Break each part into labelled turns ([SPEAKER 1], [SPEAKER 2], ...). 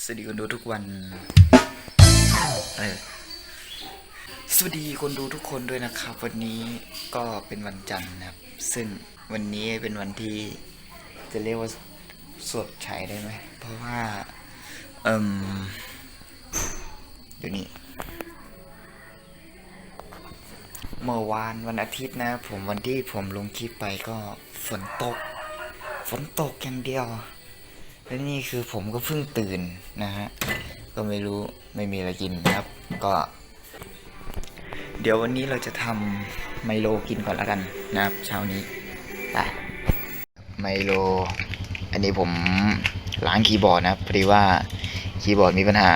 [SPEAKER 1] สวัสดีคนดูทุกวันเออสวัสดีคนดูทุกคนด้วยนะครับ วันนี้ก็เป็นวันจันทร์นะครับ ซึ่งวันนี้เป็นวันที่จะเรียกว่าสวดใช้ได้ไหม เพราะว่า เอ่มเดี๋ยวนี้ เมื่อวานวันอาทิตย์นะ ผมวันที่ผมลงคลิปไปก็ฝนตก ฝนตกอย่างเดียว และนี่คือผมก็เพิ่งตื่นนะฮะ ก็ไม่รู้ไม่มีอะไรกินนะครับ ก็ เดี๋ยววันนี้เราจะทำไมโลกินก่อนล้วกันนะครับเช้านี้ไปไมโล อันนี้ผมล้างคีย์บอร์ดนะครับพอดีว่าคีย์บอร์ดมีปัญหา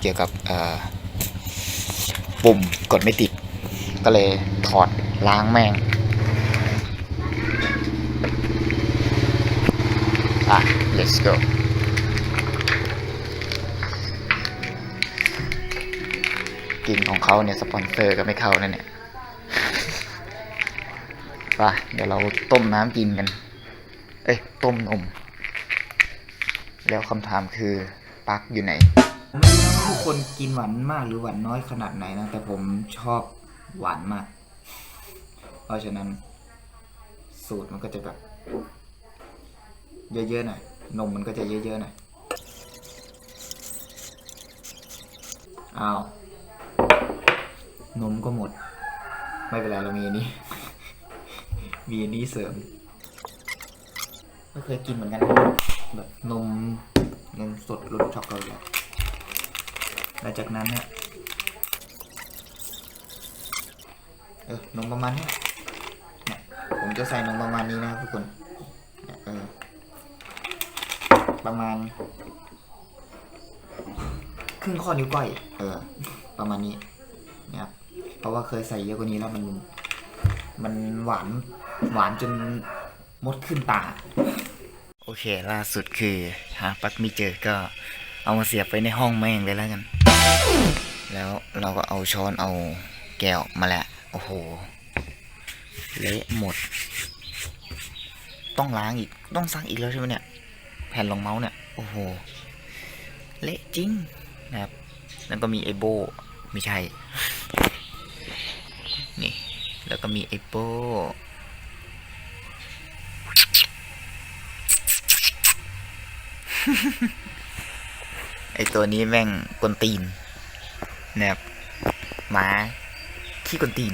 [SPEAKER 1] เกี่ยวกับปุ่มกดไม่ติด ก็เลยถอดล้างแม่ง อะ let's go กลินของเขาเนี่ย สปอนเซอร์ก็ไม่เข้านั่นเนี่ยไปเดี๋ยวเราต้มน้ำกินกัน เอ้ย ต้มนม แล้วคำถามคือปลั๊กอยู่ไหนผมไม่รู้นะว่าทุกคนกินหวานมากหรือหวานน้อยขนาดไหนนะ แต่ผมชอบหวานมาก เพราะฉะนั้น สูตรมันก็จะแบบ เยอะๆหน่อยนมมันก็จะเยอะๆหน่อยอ้าวนมก็หมด ไม่เป็นไรเรามีอันนี้ มีอันนี้เสริมไม่เคยกินเหมือนกันแบบนมนมสดรสช็อกโกแลตหลังจากนั้นเนี่ยเออนมประมาณนี้เนี่ยผมจะใส่นมประมาณนี้นะครับทุกคนเออ ประมาณ ครึ่งข้อนิ้วก้อย เออ ประมาณนี้นะครับเพราะว่าเคยใส่เยอะกว่านี้แล้วมัน มันหวาน หวานจนมดขึ้นตา โอเค ล่าสุดคือ หาปลั๊กไม่เจอก็เอามาเสียบไปในห้องแม่งเลยแล้วกัน แล้วเราก็เอาช้อนเอาแก้วมาแหละ โอ้โห เละหมด ต้องล้างอีก ต้องซักอีกแล้วใช่ไหมเนี่ยแผ่นรองเมาส์เนี่ย โอ้โห เละจริงนะครับ แล้วก็มีไอโบไม่ใช่ นี่ แล้วก็มีไอโบไอตัวนี้แม่งกวนตีนนะครับหมาขี้กวนตีน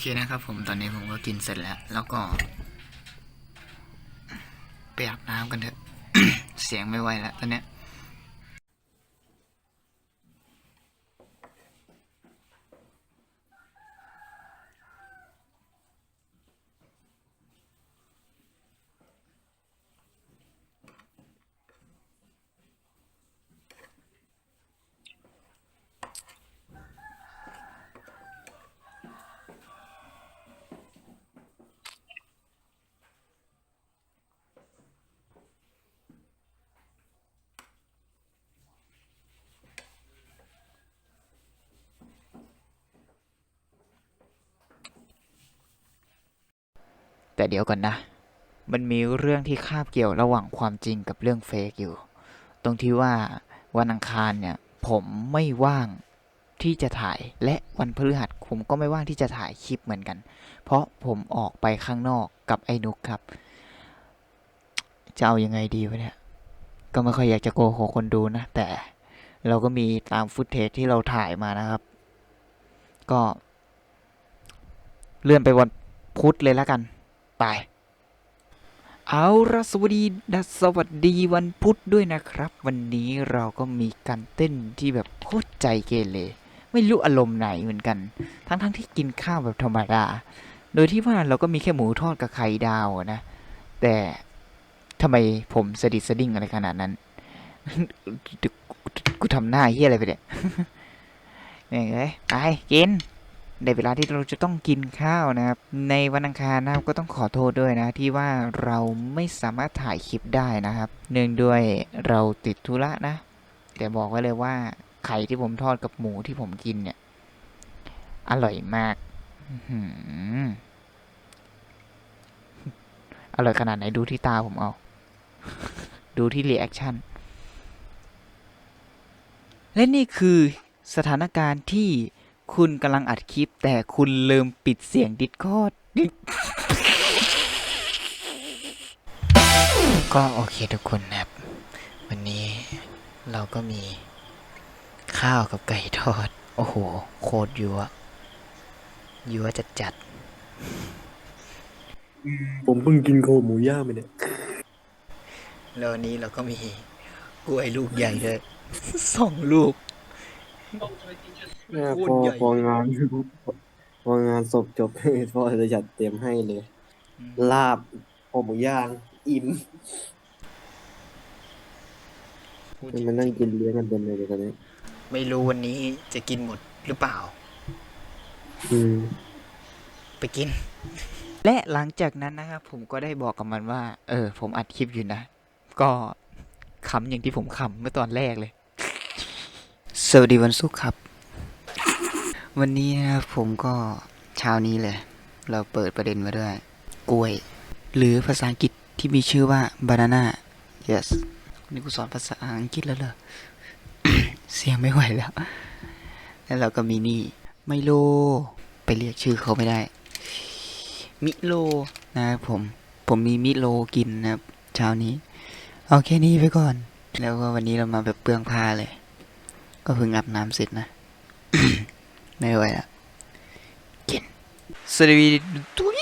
[SPEAKER 1] เคนะครับผมตอนนี้ผมก็กินเสร็จแล้ว แล้วก็ ไปอาบน้ำกันเถอะ เสียงไม่ไหวแล้วตอนเนี้ย แต่เดี๋ยวก่อนนะ มันมีเรื่องที่คาบเกี่ยวระหว่างความจริงกับเรื่องเฟกอยู่ ตรงที่ว่าวันอังคารเนี่ยผมไม่ว่างที่จะถ่ายและวันพฤหัสผมก็ไม่ว่างที่จะถ่ายคลิปเหมือนกัน เพราะผมออกไปข้างนอกกับไอ้นุกครับ จะเอายังไงดีวะเนี่ย ก็ไม่ค่อยอยากจะโกหกคนดูนะ แต่เราก็มีตามฟุตเทจที่เราถ่ายมานะครับ ก็ เลื่อนไปวันพุธเลยแล้วกัน ไป เอาละสวัสดีนะสวัสดีวันพุธด้วยนะครับ วันนี้เราก็มีการเต้นที่แบบโคตรใจเกเรไม่รู้อารมณ์ไหนเหมือนกัน ทั้งๆทที่กินข้าวแบบธรรมดา โดยที่ว่าเราก็มีแค่หมูทอดกับไข่ดาวนะ แต่ทำไมผมสะดิสะดิ้งอะไรขนาดนั้น กูทำหน้าเฮี้ยอะไรไปเนี่ยนี่เอ้ยไปกิน ในเวลาที่เราจะต้องกินข้าวนะครับ ในวันอังคารนะครับก็ต้องขอโทษด้วยนะที่ว่าเราไม่สามารถถ่ายคลิปได้นะครับ เนื่องด้วยเราติดธุระนะ แต่บอกไว้เลยว่าไข่ที่ผมทอดกับหมูที่ผมกินเนี่ย อร่อยมากอื้อหืออร่อยขนาดไหนดูที่ตาผมเอา ดูที่รีแอคชั่น และนี่คือสถานการณ์ที่ คุณกำลังอัดคลิป แต่คุณลืมปิดเสียงดิสคอร์ดก็โอเคทุกคนนะครับ วันนี้เราก็มีข้าวกับไก่ทอด โอ้โห โคตรยัวยัวจัดจัด
[SPEAKER 2] ผมเพิ่งกินโคหมูย่างไปเนี่ย
[SPEAKER 1] ๆแล้ววันนี้เราก็มีกล้วยลูกใหญ่ด้วยสองลูก โค
[SPEAKER 2] พ
[SPEAKER 1] ตร
[SPEAKER 2] อ
[SPEAKER 1] ใหญ่
[SPEAKER 2] พองานพองานศพจบ พ่อจะจัดเตรียมให้เลยลาบโคหมูย่าง อิ่มมันนั่งกินเลี้ยงกันเต็มเลยเดี๋ยวตอนนี้
[SPEAKER 1] ไม่รู้วันนี้จะกินหมดหรือเปล่า
[SPEAKER 2] อืม
[SPEAKER 1] ไปกิน และหลังจากนั้นนะครับผมก็ได้บอกกับมันว่า เออ ผมอัดคลิปอยู่นะ ก็ขำอย่างที่ผมขำเมื่อตอนแรกเลย สวัสดีวันศุกร์ครับ วันนี้นะครับผมก็เช้านี้เลย เราเปิดประเด็นมาด้วย กล้วย หรือภาษาอังกฤษที่มีชื่อว่า banana yes นี่กูสอนภาษาอังกฤษแล้วเหรอ เสียงไม่ไหวแล้ว แล้วเราก็มีนี่ไมโล ไปเรียกชื่อเขาไม่ได้ มิโลนะครับผม ผมมีมิโลกินนะครับเช้านี้ เอาแค่นี้ไปก่อน แล้วก็วันนี้เรามาแบบเปลืองผ้าเลย ก็เพิ่งอาบน้ำเสร็จนะ ไม่ไหวละกินสวัสดีทุย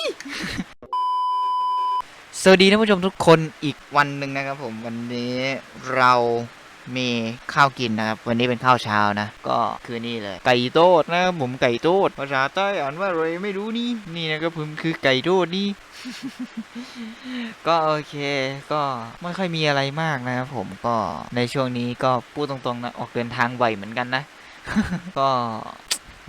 [SPEAKER 1] สวัสดีท่านผู้ชมทุกคนอีกวันหนึ่งนะครับผมวันนี้เรา มีข้าวกินนะครับ วันนี้เป็นข้าวเช้านะ ก็คือนี่เลย ไก่โตดนะครับผมไก่โตดภาษาใต้อ่านว่าอะไรไม่รู้นี่ นี่นะครับผมคือไก่โตดนี่ ก็โอเค ก็ไม่ค่อยมีอะไรมากนะครับผมก็ในช่วงนี้ก็พูดตรงๆนะออกเดินทางบ่อยเหมือนกันนะ ก็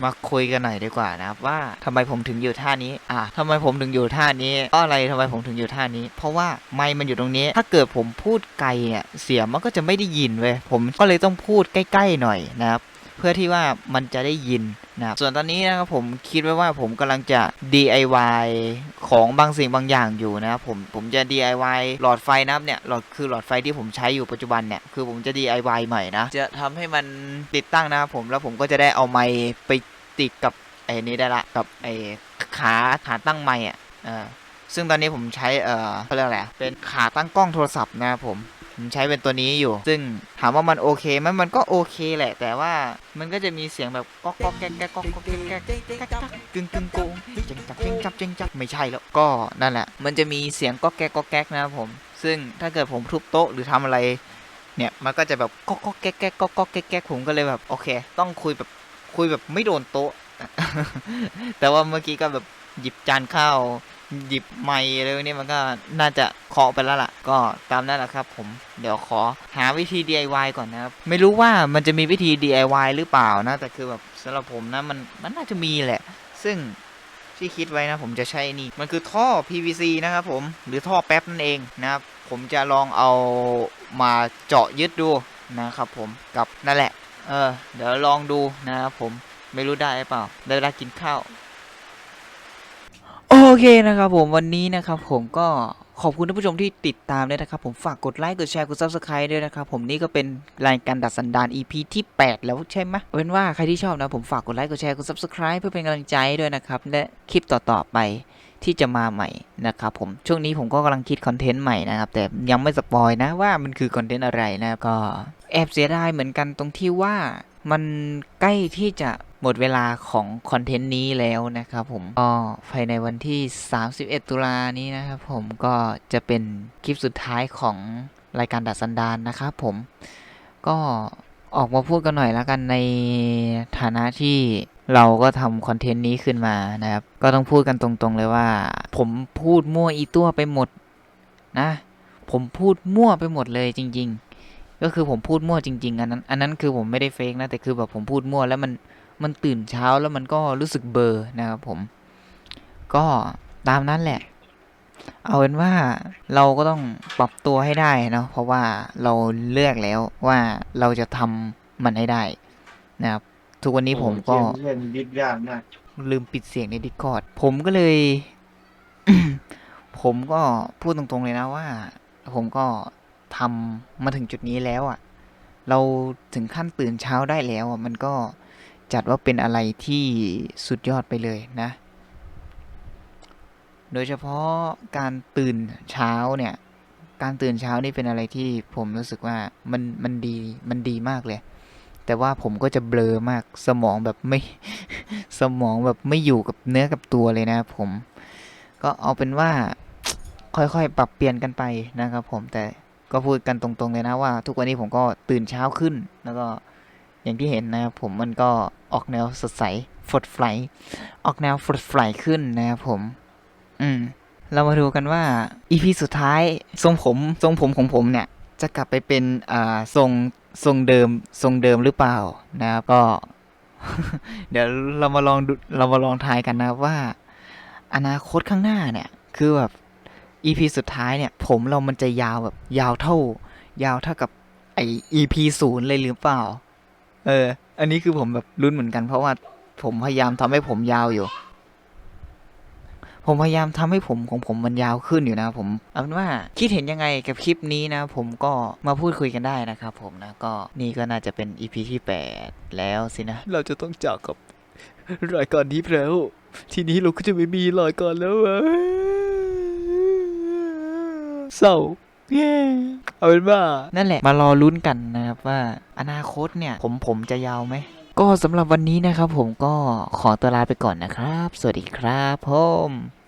[SPEAKER 1] มาคุยกันหน่อยดีกว่านะครับว่าทำไมผมถึงอยู่ท่านี้ อะทำไมผมถึงอยู่ท่านี้เพราะอะไรทำไมผมถึงอยู่ท่านี้ เพราะว่าไมค์มันอยู่ตรงนี้ ถ้าเกิดผมพูดไกลเนี่ยเสียงมันก็จะไม่ได้ยินเว้ยผมก็เลยต้องพูดใกล้ๆหน่อยนะครับ เพื่อที่ว่ามันจะได้ยินนะครับส่วนตอนนี้นะครับผมคิดไว้ว่าผมกำลังจะ DIY ของบางสิ่งบางอย่างอยู่นะครับผมผมจะ DIY หลอดไฟนะครับเนี่ยหลอดคือหลอดไฟที่ผมใช้อยู่ปัจจุบันเนี่ยคือผมจะ DIY ใหม่นะจะทำให้มันติดตั้งนะครับผมแล้วผมก็จะได้เอาไมค์ไปติดกับไอ้นี้ได้ละกับไอ้ขาขาตั้งไมค์อะซึ่งตอนนี้ผมใช้เอ่อเขาเรียกอะไรเป็นขาตั้งกล้องโทรศัพท์นะครับผม ผมใช้เป็นตัวนี้อยู่ ซึ่งถามว่ามันโอเคไหมมันก็โอเคแหละ แต่ว่ามันก็จะมีเสียงแบบก๊อกก๊อกแก๊กแก๊กก๊อกก๊อกแก๊กแก๊กแก๊กแก๊กึ่งกึ่งโกงเจงจับเจงจับเจงจับไม่ใช่แล้วก็นั่นแหละ มันจะมีเสียงก๊อกแก๊กก๊อกแก๊กนะครับผม ซึ่งถ้าเกิดผมทุบโต๊ะหรือทำอะไร เนี่ยมันก็จะแบบก๊อกก๊อกแก๊กแก๊กก๊อกก๊อกแก๊กแก๊กผมก็เลยแบบโอเค ต้องคุยแบบคุยแบบไม่โดนโต๊ะ แต่ว่าเมื่อกี้ก็แบบหยิบจานข้าว หยิบไม้อะไรนี้มันก็น่าจะเคาะไปแล้วล่ะ ก็ตามนั้นแหละครับ ผมเดี๋ยวขอหาวิธี DIY ก่อนนะครับ ไม่รู้ว่ามันจะมีวิธี DIY หรือเปล่านะ แต่คือแบบสำหรับผมนะมันมันน่าจะมีแหละ ซึ่งที่คิดไว้นะ ผมจะใช้นี่ มันคือท่อ PVC นะครับผมหรือท่อแป๊บนั่นเองนะครับ ผมจะลองเอามาเจาะยึดดูนะครับผมกับนั่นแหละ เออ เดี๋ยวลองดูนะครับผมไม่รู้ได้หรือเปล่าได้เวลากินข้าว เคนะครับผมวันนี้นะครับผมก็ขอบคุณท่านผู้ชมที่ติดตามด้วยนะครับ ผมฝากกดไลค์กดแชร์กด subscribe ด้วยนะครับ ผมนี่ก็เป็นรายการดัดสันดาน EP ที่ 8 แล้วใช่ไหมเป็นว่าใครที่ชอบนะผมฝากกดไลค์กดแชร์กด subscribe เพื่อเป็นกำลังใจด้วยนะครับและคลิปต่อๆไปที่จะมาใหม่นะครับผมช่วงนี้ผมก็กำลังคิดคอนเทนต์ใหม่นะครับแต่ยังไม่สปอยนะว่ามันคือคอนเทนต์อะไรนะก็แอบเสียดายเหมือนกันตรงที่ว่ามันใกล้ที่จะ หมดเวลาของคอนเทนต์นี้แล้วนะครับผมก็ภายในวันที่ 31 ตุลานี้นะครับผมก็จะเป็นคลิปสุดท้ายของรายการดัดสันดานนะครับผมก็ออกมาพูดกันหน่อยแล้วกันในฐานะที่เราก็ทำคอนเทนต์นี้ขึ้นมานะครับ ก็ต้องพูดกันตรงๆเลยว่า ผมพูดมั่วอีตัวไปหมดนะ ผมพูดมั่วไปหมดเลยจริง ๆ ก็คือผมพูดมั่วจริง ๆ อันนั้นอันนั้นคือผมไม่ได้เฟกนะแต่คือแบบผมพูดมั่วแล้วมัน มันตื่นเช้าแล้วมันก็รู้สึกเบลอร์นะครับผม ก็ตามนั้นแหละ เอาเป็นว่าเราก็ต้องปรับตัวให้ได้เนาะเพราะว่าเราเลือกแล้วว่าเราจะทำมันให้ได้นะครับ ทุกวันนี้ผมก็
[SPEAKER 3] เล่นดิบยากมาก
[SPEAKER 1] ลืมปิดเสียงใน Discord ผมก็เลย ผมก็พูดตรงๆเลยนะว่า ผมก็ทำมาถึงจุดนี้แล้วอะ่ะ เราถึงขั้นตื่นเช้าได้แล้วอะมันก็ จัดว่าเป็นอะไรที่สุดยอดไปเลยนะ โดยเฉพาะการตื่นเช้าเนี่ย การตื่นเช้านี่เป็นอะไรที่ผมรู้สึกว่ามันมันดีมันดีมากเลย แต่ว่าผมก็จะเบลอมากสมองแบบไม่สมองแบบไม่อยู่กับเนื้อกับตัวเลยนะผม ก็เอาเป็นว่าค่อยๆ ปรับเปลี่ยนกันไปนะครับผมแต่ก็พูดกันตรงๆเลยนะว่า ทุกวันนี้ผมก็ตื่นเช้าขึ้นแล้วก็ อย่างที่เห็นนะครับผมมันก็ออกแนวสดใสฟดไฟออกแนวฟดไฟขึ้นนะครับผม อืม เรามาดูกันว่า EP สุดท้ายทรงผมทรงผมของผมเนี่ย จะกลับไปเป็นอ่าทรงทรงเดิมทรงเดิมหรือเปล่านะครับก็ เดี๋ยวเรามาลองดูเรามาลองทายกันนะครับว่า อนาคตข้างหน้าเนี่ย คือแบบ EP สุดท้ายเนี่ย ผมเรามันจะยาวแบบยาวเท่า ยาวเท่ากับไอ EP ศูนย์เลยหรือเปล่า เออ อันนี้คือผมแบบลุ้นเหมือนกันเพราะว่าผมพยายามทำให้ผมยาวอยู่ ผมพยายามทำให้ผมของผมมันยาวขึ้นอยู่นะครับผมเอาเป็นว่าคิดเห็นยังไงกับคลิปนี้นะ ผมก็มาพูดคุยกันได้นะครับผมนะก็นี่ก็น่าจะเป็น EP ที่ 8 แล้วสินะ เราจะต้องจากกับรายการนี้แล้ว ทีนี้เราก็จะไม่มีรายการแล้วเศร้า เย้เอาเป็นว่านั่นแหละมารอลุ้นกันนะครับว่าอนาคตเนี่ยผมผมจะยาวไหมก็สำหรับวันนี้นะครับผมก็ขอตัวลาไปก่อนนะครับ สวัสดีครับผม